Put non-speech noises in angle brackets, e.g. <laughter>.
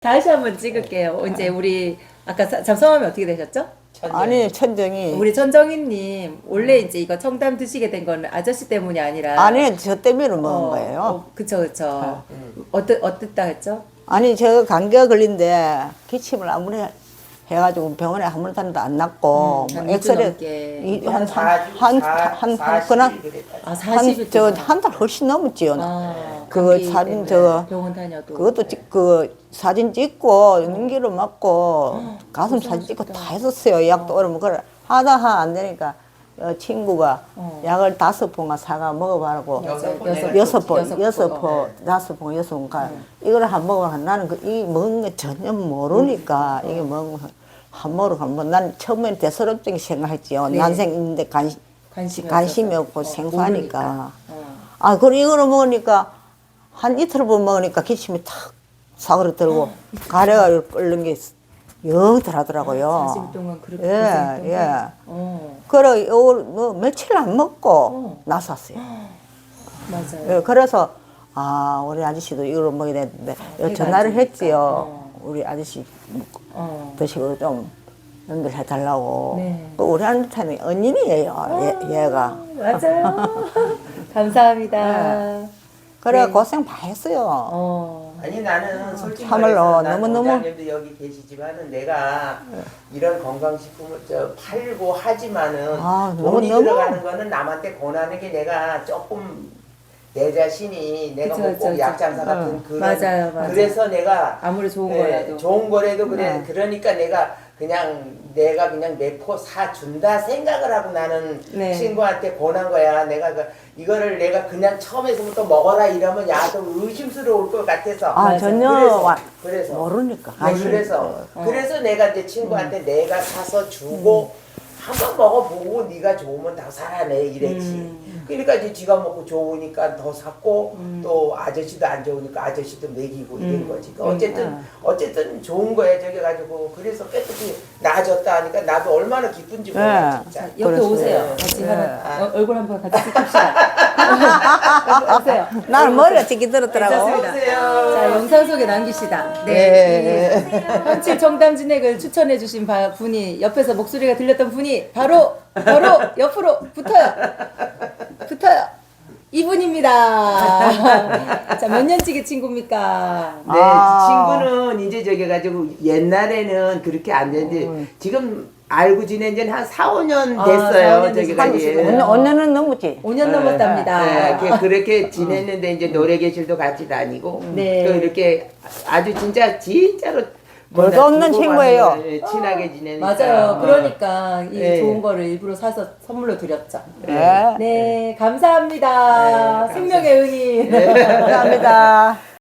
다시 한번 찍을게요. 이제 우리 아까 사- 참 성함이 어떻게 되셨죠? 아니 천정이 우리 전정희님 원래 이제 이거 청담 드시게 된 건 아저씨 때문이 아니라 아니 저 때문에 먹은 어, 거예요. 어, 그쵸 그쵸. 어떠 어땠다 했죠? 아니 저 감기가 걸린데 기침을 아무리 해- 해가지고 병원에 한번 다녀도 안 낫고 음, 한뭐 엑스레이. 한한한한 그날 아 40일 한저한 달 훨씬 넘었지요. 아, 그거 사진 저 병원 다녀도 그것도 찍, 그 사진 찍고 연기로 맞고 가슴 사진 찍고 다 했었어요. 약도 얼으면 그래 하다 하안 되니까 어, 친구가 어. 약을 다섯 봉가 사가 먹어봐라고 여섯 번, 여섯 번. 번, 다섯 번, 여섯 번 가. 이걸 한 먹으면 나는 그, 이 먹은 거 전혀 모르니까 이게 먹은 거 한 먹으러 가면 난 처음엔 대수롭게 생각했지요. 네. 난생인데 관심, 관심이 관심이. 없고 어, 생소하니까. 어. 아, 그리고 이거를 먹으니까 한 이틀 번 먹으니까 기침이 탁 사그러 들고 가래가 끓는 게 영 들하더라고요. 40일 동안 그렇게 예, 고생했던 예. 거. 어, 그래, 뭐 며칠 안 먹고 어. 나섰어요. 맞아요. 예, 그래서 아, 우리 아저씨도 이걸 되는데 해가 전화를. 했지요. 어. 우리 아저씨 어. 드시고 좀 연결해 달라고. 네. 그 우리 한테는 언니이에요, 얘, 얘가. 맞아요. <laughs> 감사합니다. 네. 그래 네. 고생 많이 했어요. 어. 아니 나는 솔직히 참을로 말해서 난 너무 너무- 원장님도 여기 계시지만은 내가 이런 건강식품을 저 팔고 하지만은 아, 돈이 너무너무- 들어가는 거는 남한테 권하는 게 내가 조금 내 자신이 내가 그쵸, 뭐 그쵸. 약장사 같은 응. 그런 맞아요, 맞아요. 그래서 내가 아무리 좋은 네, 거라도. 좋은 거라도 그래 네. 그러니까 내가 그냥 내가 그냥 내포 사 준다 생각을 하고 나는 네. 친구한테 권한 거야. 내가 그 이거를 내가 그냥 처음에서부터 먹어라 이러면 야좀 의심스러울 것 같아서. 아. 전혀 그래서, 와- 그래서 모르니까. 네, 아니, 그래서 어. 그래서 내가 이제 친구한테 내가 사서 주고 한번 먹어보고 네가 좋으면 더 사라네 이랬지. 음. 그러니까 이제 지가 먹고 좋으니까 더 샀고 음. 또 아저씨도 안 좋으니까 아저씨도 먹이고 이런 음. 거지. 음. 어쨌든 어쨌든 좋은 거야 저게 가지고 그래서 깨끗이 나아졌다 하니까 나도 얼마나 기쁜지 몰라 네. 진짜. 자, 옆에 그래서- 오세요. 네. 같이 네. 하나 어, 얼굴 한번 같이 찍읍시다. <laughs> 오세요. 나는 머리가 찌기 들었더라고. 괜찮습니다. 자, 영상 속에 남기시다. 네. 네. 이 현칠 정담 진액을 추천해 주신 바- 분이 옆에서 목소리가 들렸던 분이 바로 바로 옆으로 붙어요. 붙어요. 이분입니다. <laughs> 자, 몇 년치기 친구입니까? 네, 아. 친구는 이제 저기 가지고 옛날에는 그렇게 안 되는데 지금 알고 지낸 지는 한 4, 5년 아, 됐어요. 4, 5년 저기 됐어요. 가지. 언니, 언니는 넘었지? 5년 넘었답니다. 네, 그- 그렇게 지냈는데 이제 노래교실도 같이 다니고 네. 또 이렇게 아주 진짜 진짜로 별거 없는 친구예요. 걸 친하게 지내니까 맞아요. 어. 그러니까 이 네. 좋은 거를 일부러 사서 선물로 드렸죠. 네. 네, 감사합니다. 네, 생명의 은인. 감사합니다. <laughs>